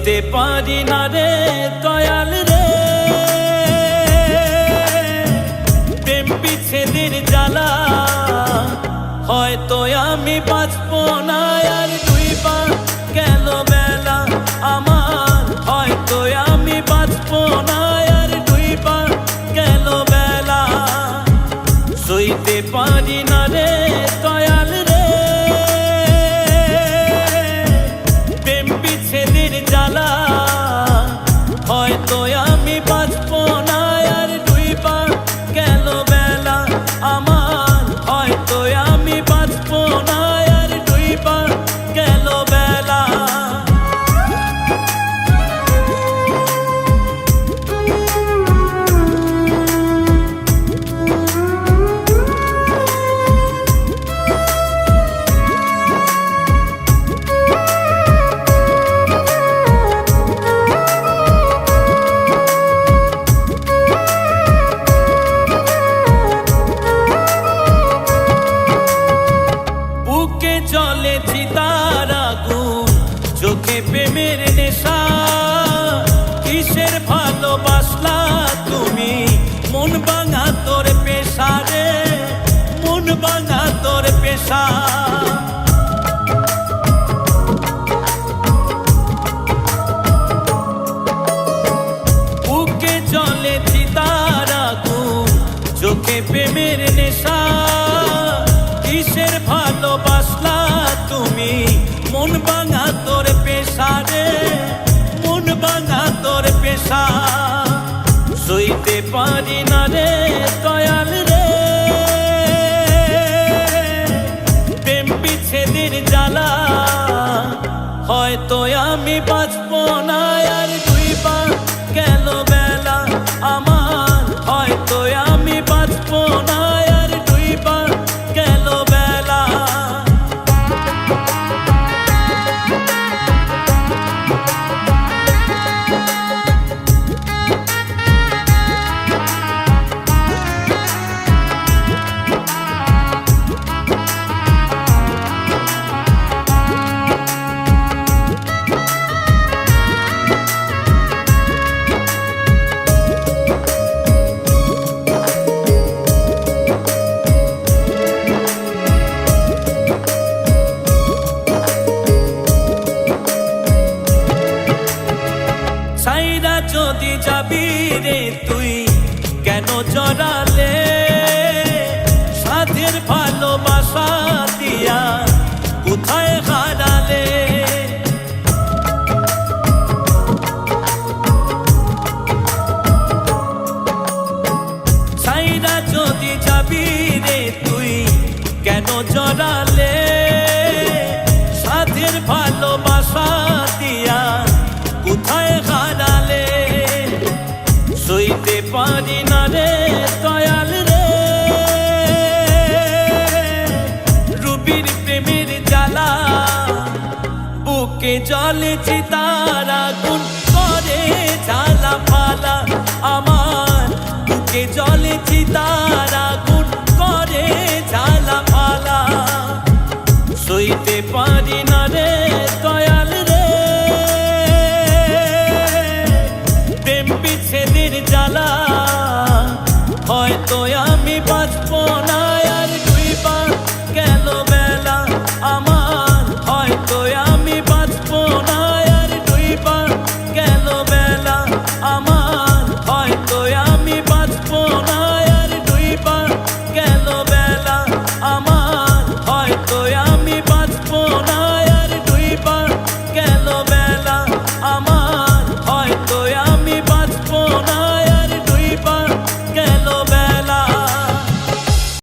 দিতে পারি না রে। নেশা বুকে চলে চিতার চোখে প্রেমের নেশা। কিসের ভালোবাসলা তুমি? মন ভাঙা তোর বাঁচব না যাবি রে তুই? কেন জড়ালে? সাধের ভালোবাসা দিয়া কোথায় হারালে? সাইরা যদি যাবি রে তুই, কেন জড়ালে? জ্বালা বুকে জলে চিতারা গুণ করে ঝালা ফালা। আমার বুকে জলে চিতারা গুণ করে ঝালা